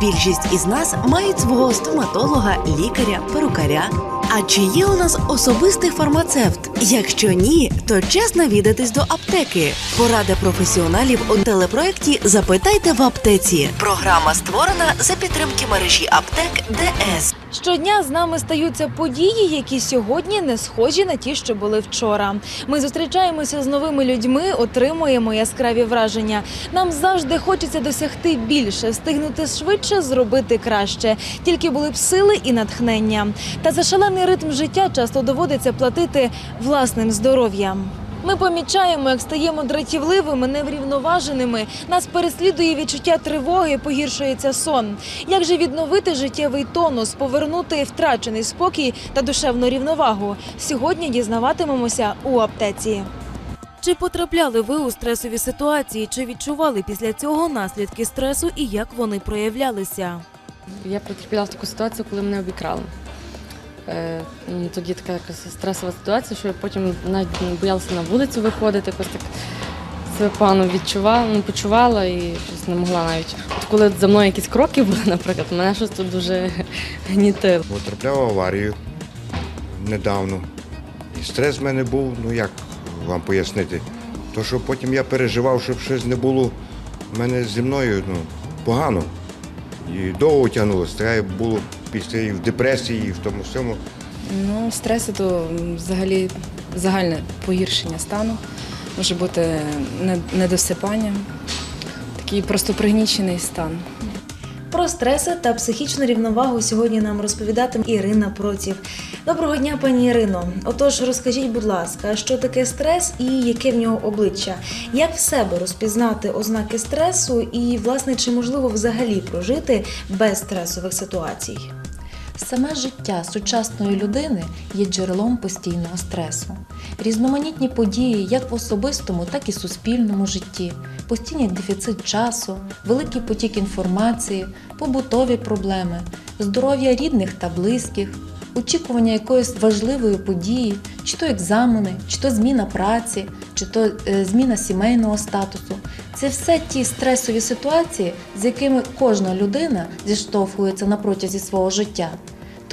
Більшість із нас мають свого стоматолога, лікаря, перукаря. А чи є у нас особистий фармацевт? Якщо ні, то час навідатись до аптеки. Порада професіоналів у телепроекті Запитайте в аптеці. Програма створена за підтримки мережі аптек ДС. Щодня з нами стаються події, які сьогодні не схожі на ті, що були вчора. Ми зустрічаємося з новими людьми, отримуємо яскраві враження. Нам завжди хочеться досягти більше, встигнути швидше, зробити краще. Тільки були б сили і натхнення. Та за шалений ритм життя часто доводиться платити власним здоров'ям. Ми помічаємо, як стаємо дратівливими, неврівноваженими. Нас переслідує відчуття тривоги, погіршується сон. Як же відновити життєвий тонус, повернути втрачений спокій та душевну рівновагу? Сьогодні дізнаватимемося у аптеці. Чи потрапляли ви у стресові ситуації? Чи відчували після цього наслідки стресу і як вони проявлялися? Я потрапила в таку ситуацію, коли мене обікрали. Е, Тоді така якась стресова ситуація, що я потім навіть боялася на вулицю виходити, якось так себе погано відчувала, ну, почувала і щось не могла навіть. От коли за мною якісь кроки були, наприклад, мене щось тут дуже гнітило. Потрапляв аварію недавно. І стрес в мене був, ну як вам пояснити? То, що потім я переживав, щоб щось не було в мене зі мною ну, погано. І довго тягнулося. Треба було після і в депресії, і в тому всьому. Ну, стреси то взагалі загальне погіршення стану. Може бути недосипання, такий просто пригнічений стан. Про стреси та психічну рівновагу сьогодні нам розповідатиме Ірина Проців. Доброго дня, пані Ірино. Отож, розкажіть, будь ласка, що таке стрес і яке в нього обличчя? Як в себе розпізнати ознаки стресу, і власне чи можливо взагалі прожити без стресових ситуацій? Саме життя сучасної людини є джерелом постійного стресу. Різноманітні події як в особистому, так і суспільному житті, постійний дефіцит часу, великий потік інформації, побутові проблеми, здоров'я рідних та близьких, очікування якоїсь важливої події, чи то екзамени, чи то зміна праці, чи то е, зміна сімейного статусу. Це все ті стресові ситуації, з якими кожна людина зіштовхується на протязі свого життя.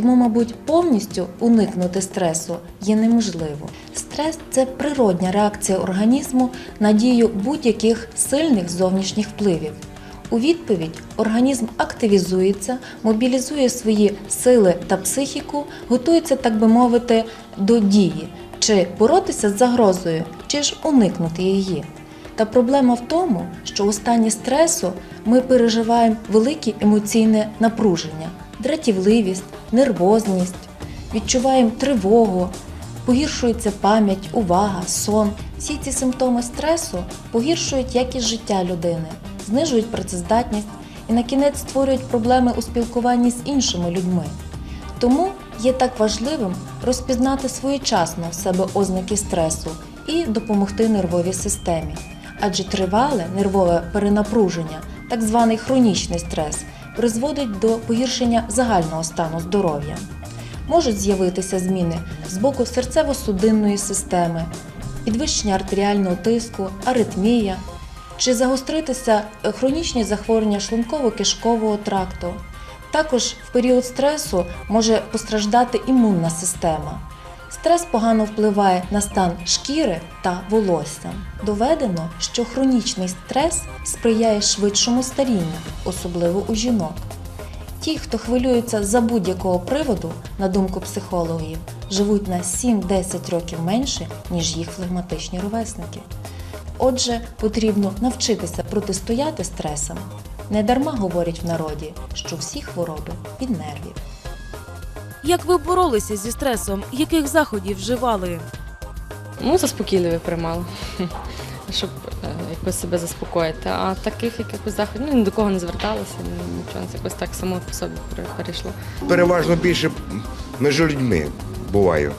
Тому, мабуть, повністю уникнути стресу є неможливо. Стрес це природня реакція організму на дію будь-яких сильних зовнішніх впливів. У відповідь організм активізується, мобілізує свої сили та психіку, готується, так би мовити, до дії, чи боротися з загрозою, чи ж уникнути її. Та проблема в тому, що у стані стресу ми переживаємо велике емоційне напруження, дратівливість, нервозність, відчуваємо тривогу, погіршується пам'ять, увага, сон. Всі ці симптоми стресу погіршують якість життя людини, знижують працездатність і на кінець створюють проблеми у спілкуванні з іншими людьми. Тому є так важливим розпізнати своєчасно в себе ознаки стресу і допомогти нервовій системі. Адже тривале нервове перенапруження, так званий хронічний стрес, призводить до погіршення загального стану здоров'я. Можуть з'явитися зміни з боку серцево-судинної системи, підвищення артеріального тиску, аритмія, чи загостритися хронічні захворювання шлунково-кишкового тракту. Також в період стресу може постраждати імунна система. Стрес погано впливає на стан шкіри та волосся. Доведено, що хронічний стрес сприяє швидшому старінню, особливо у жінок. Ті, хто хвилюється за будь-якого приводу, на думку психологів, живуть на 7-10 років менше, ніж їх флегматичні ровесники. Отже, потрібно навчитися протистояти стресам. Недарма говорять в народі, що всі хвороби від нервів. Як ви боролися зі стресом? Яких заходів вживали? Ну, заспокійливі приймала, щоб е, якось себе заспокоїти. А таких якихось заходів ну, ні до кого не зверталася, ні- нічого, це якось так само по собі пере- перейшло. Переважно більше між людьми буваю.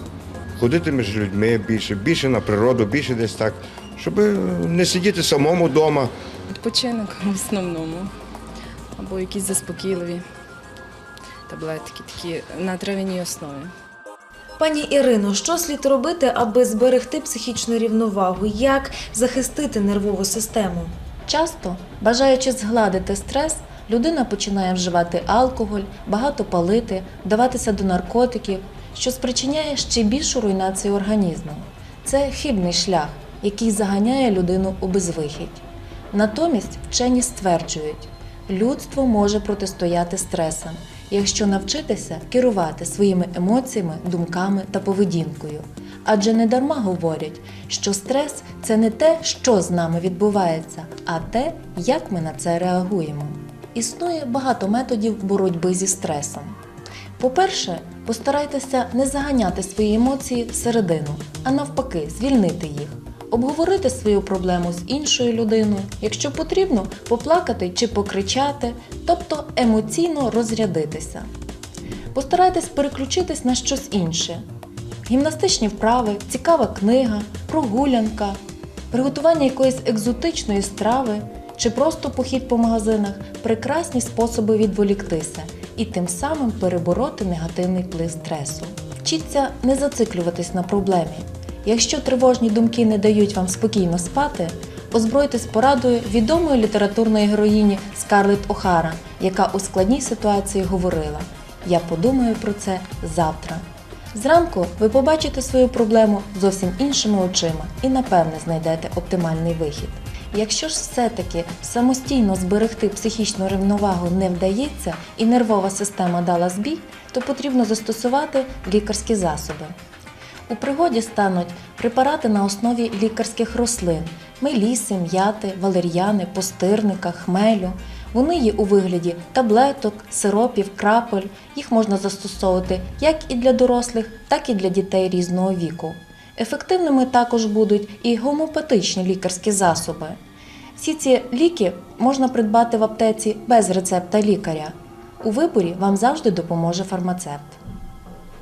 Ходити між людьми більше, більше на природу, більше десь так, щоб не сидіти самому вдома. Відпочинок в основному. Або якісь заспокійливі таблетки, такі на трав'яній основі. Пані Ірино, що слід робити, аби зберегти психічну рівновагу? Як захистити нервову систему? Часто, бажаючи згладити стрес, Людина починає вживати алкоголь, багато палити, вдаватися до наркотиків, що спричиняє ще більшу руйнацію організму. Це хибний шлях, який заганяє людину у безвихідь. Натомість вчені стверджують, людство може протистояти стресам, якщо навчитися керувати своїми емоціями, думками та поведінкою. Адже не дарма говорять, що стрес це не те, що з нами відбувається, а те, як ми на це реагуємо. Існує багато методів боротьби зі стресом. По-перше, постарайтеся не заганяти свої емоції всередину, а навпаки, звільнити їх, обговорити свою проблему з іншою людиною, якщо потрібно, поплакати чи покричати, тобто емоційно розрядитися. Постарайтесь переключитись на щось інше. Гімнастичні вправи, цікава книга, прогулянка, приготування якоїсь екзотичної страви чи просто похід по магазинах прекрасні способи відволіктися і тим самим перебороти негативний вплив стресу. Вчіться не зациклюватись на проблемі. Якщо тривожні думки не дають вам спокійно спати, озбройтесь порадою відомої літературної героїні Скарлетт Охара, яка у складній ситуації говорила: Я подумаю про це завтра. Зранку ви побачите свою проблему зовсім іншими очима і напевне знайдете оптимальний вихід. Якщо ж все-таки самостійно зберегти психічну рівновагу не вдається і нервова система дала збій, то потрібно застосувати лікарські засоби. У пригоді стануть препарати на основі лікарських рослин меліси, м'яти, валер'яни, постирника, хмелю. Вони є у вигляді таблеток, сиропів, крапель. Їх можна застосовувати як і для дорослих, так і для дітей різного віку. Ефективними також будуть і гомеопатичні лікарські засоби. Всі ці ліки можна придбати в аптеці без рецепта лікаря. У виборі вам завжди допоможе фармацевт.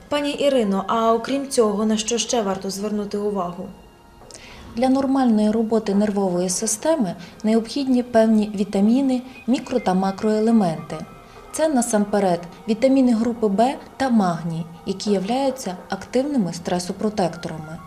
Пані Ірино, а окрім цього, на що ще варто звернути увагу? Для нормальної роботи нервової системи необхідні певні вітаміни, мікро та макроелементи. Це насамперед вітаміни групи В та магній, які являються активними стресопротекторами.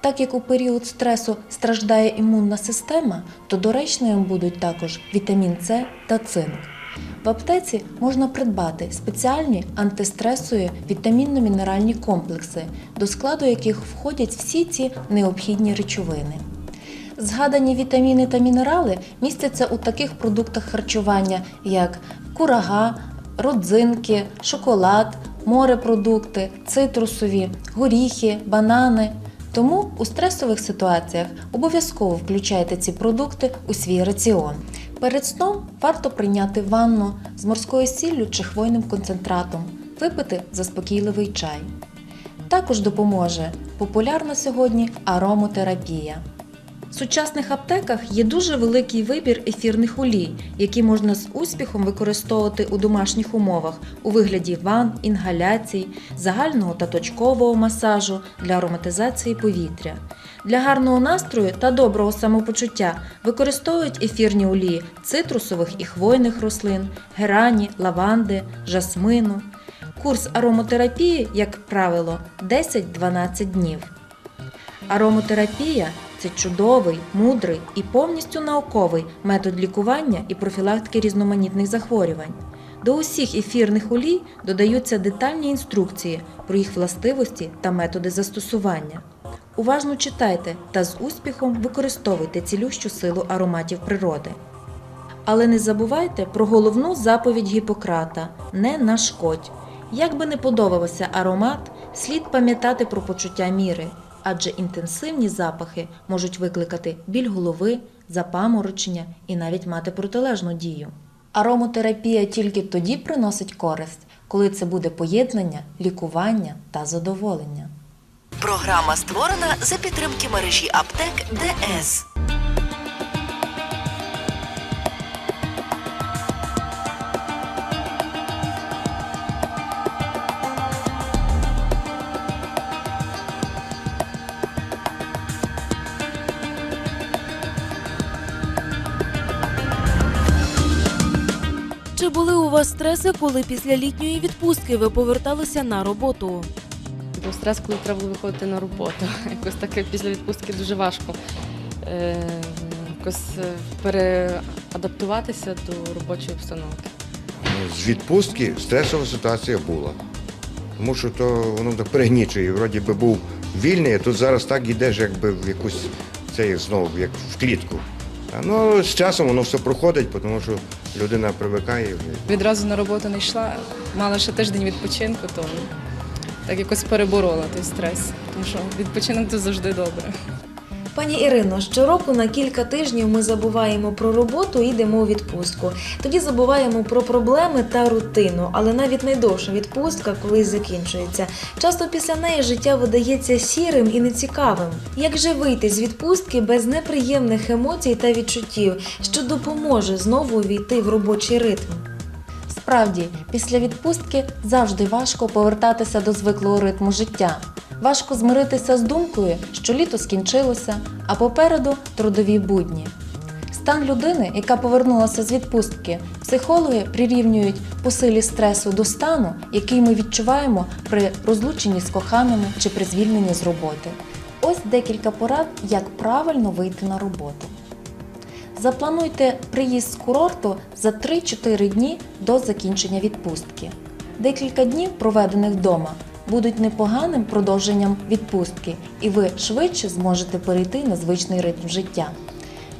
Так як у період стресу страждає імунна система, то доречними будуть також вітамін С та цинк. В аптеці можна придбати спеціальні антистресові вітамінно-мінеральні комплекси, до складу яких входять всі ці необхідні речовини. Згадані вітаміни та мінерали містяться у таких продуктах харчування, як курага, родзинки, шоколад, морепродукти, цитрусові, горіхи, банани. Тому у стресових ситуаціях обов'язково включайте ці продукти у свій раціон. Перед сном варто прийняти ванну з морською сіллю чи хвойним концентратом, випити заспокійливий чай. Також допоможе популярна сьогодні аромотерапія. В сучасних аптеках є дуже великий вибір ефірних олій, які можна з успіхом використовувати у домашніх умовах у вигляді ван, інгаляцій, загального та точкового масажу для ароматизації повітря. Для гарного настрою та доброго самопочуття використовують ефірні олії цитрусових і хвойних рослин, герані, лаванди, жасмину. Курс аромотерапії, як правило, 10-12 днів. Аромотерапія це чудовий, мудрий і повністю науковий метод лікування і профілактики різноманітних захворювань. До усіх ефірних олій додаються детальні інструкції про їх властивості та методи застосування. Уважно читайте та з успіхом використовуйте цілющу силу ароматів природи. Але не забувайте про головну заповідь Гіппократа не нашкодь. Як би не подобався аромат, слід пам'ятати про почуття міри, адже інтенсивні запахи можуть викликати біль голови, запаморочення і навіть мати протилежну дію. Аромотерапія тільки тоді приносить користь, коли це буде поєднання, лікування та задоволення. Програма створена за підтримки мережі аптек ДС. Вас стреси, коли після літньої відпустки ви поверталися на роботу? Був стрес, коли треба було виходити на роботу. Якось таке після відпустки дуже важко е, якось е, переадаптуватися до робочої обстановки. з відпустки стресова ситуація була. Тому що то воно так пригнічує. Вроді би був вільний, а тут зараз так йдеш, якби в якусь цей знову, як в клітку. А, Ну, з часом воно все проходить, тому що людина привикає. Відразу на роботу не йшла, мала ще тиждень відпочинку, то так якось переборола той стрес. Тому що відпочинок це завжди добре. Пані Ірино, щороку на кілька тижнів ми забуваємо про роботу і йдемо у відпустку. Тоді забуваємо про проблеми та рутину, але навіть найдовша відпустка колись закінчується. Часто після неї життя видається сірим і нецікавим. Як же вийти з відпустки без неприємних емоцій та відчуттів, що допоможе знову увійти в робочий ритм? Справді, після відпустки завжди важко повертатися до звиклого ритму життя. Важко змиритися з думкою, що літо скінчилося, а попереду трудові будні. Стан людини, яка повернулася з відпустки, психологи прирівнюють по силі стресу до стану, який ми відчуваємо при розлученні з коханими чи при звільненні з роботи. Ось декілька порад, як правильно вийти на роботу. Заплануйте приїзд з курорту за 3-4 дні до закінчення відпустки. Декілька днів, проведених вдома, будуть непоганим продовженням відпустки, і ви швидше зможете перейти на звичний ритм життя.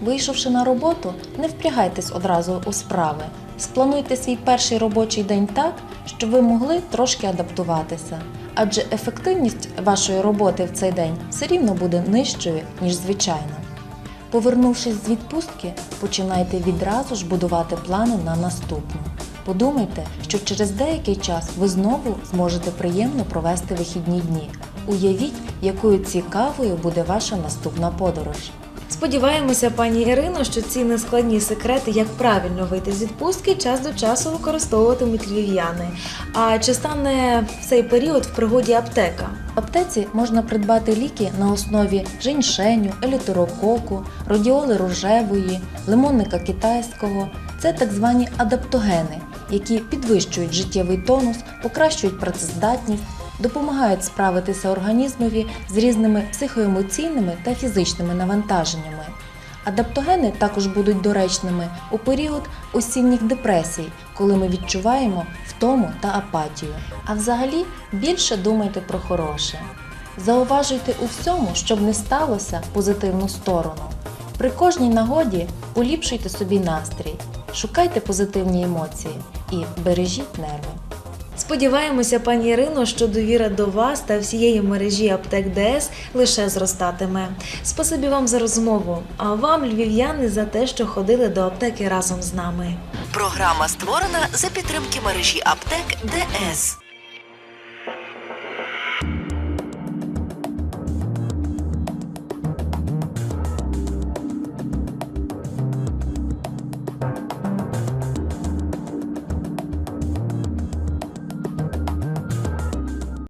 Вийшовши на роботу, не впрягайтесь одразу у справи. Сплануйте свій перший робочий день так, щоб ви могли трошки адаптуватися, адже ефективність вашої роботи в цей день все рівно буде нижчою, ніж звичайно. Повернувшись з відпустки, починайте відразу ж будувати плани на наступну. Подумайте, що через деякий час ви знову зможете приємно провести вихідні дні. Уявіть, якою цікавою буде ваша наступна подорож. Сподіваємося, пані Ірино, що ці нескладні секрети, як правильно вийти з відпустки, час до часу використовуватимуть львів'яни. А чи стане в цей період в пригоді аптека? В аптеці можна придбати ліки на основі женьшеню, елітерококу, радіоли рожевої, лимонника китайського. Це так звані адаптогени, які підвищують життєвий тонус, покращують працездатність, допомагають справитися організмові з різними психоемоційними та фізичними навантаженнями. Адаптогени також будуть доречними у період осінніх депресій, коли ми відчуваємо втому та апатію. А взагалі більше думайте про хороше. Зауважуйте у всьому, щоб не сталося позитивну сторону. При кожній нагоді поліпшуйте собі настрій, шукайте позитивні емоції і бережіть нерви. Сподіваємося, пані Ірино, що довіра до вас та всієї мережі аптек ДС лише зростатиме. Спасибі вам за розмову, а вам, львів'яни, за те, що ходили до аптеки разом з нами. Програма створена за підтримки мережі аптек ДС.